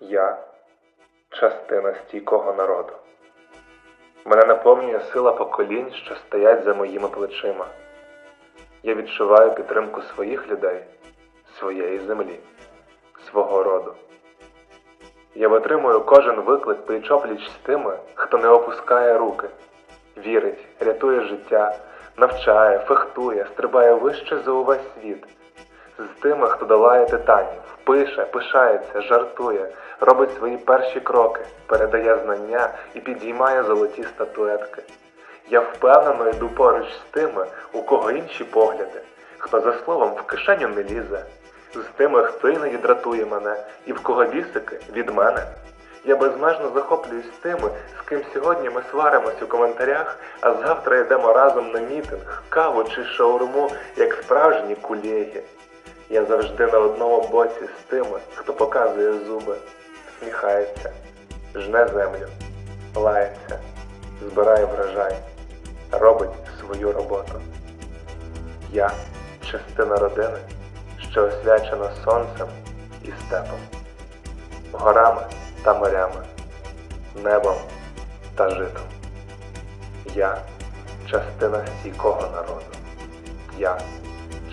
Я частина стійкого народу. Мене наповнює сила поколінь, що стоять за моїми плечима. Я відчуваю підтримку своїх людей, своєї землі, свого роду. Я витримую кожен виклик пліч-опліч з тими, хто не опускає руки, вірить, рятує життя, навчає, фехтує, стрибає вище за увесь світ. З тими, хто долає титанів, пише, пишається, жартує, робить свої перші кроки, передає знання і підіймає золоті статуетки. Я впевнено йду поруч з тими, у кого інші погляди, хто за словом в кишеню не лізе, з тими, хто іноді дратує мене, і в кого вісики від мене. Я безмежно захоплююсь тими, з ким сьогодні ми сваримось у коментарях, а завтра йдемо разом на мітинг, каву чи шаурму, як справжні кулєги. Я завжди на одному боці з тими, хто показує зуби, сміхається, жне землю, лається, збирає врожай, робить свою роботу. Я частина родини, що освячена сонцем і степом, горами та морями, небом та житом. Я частина стійкого народу. Я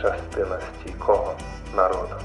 частина стійкого народу.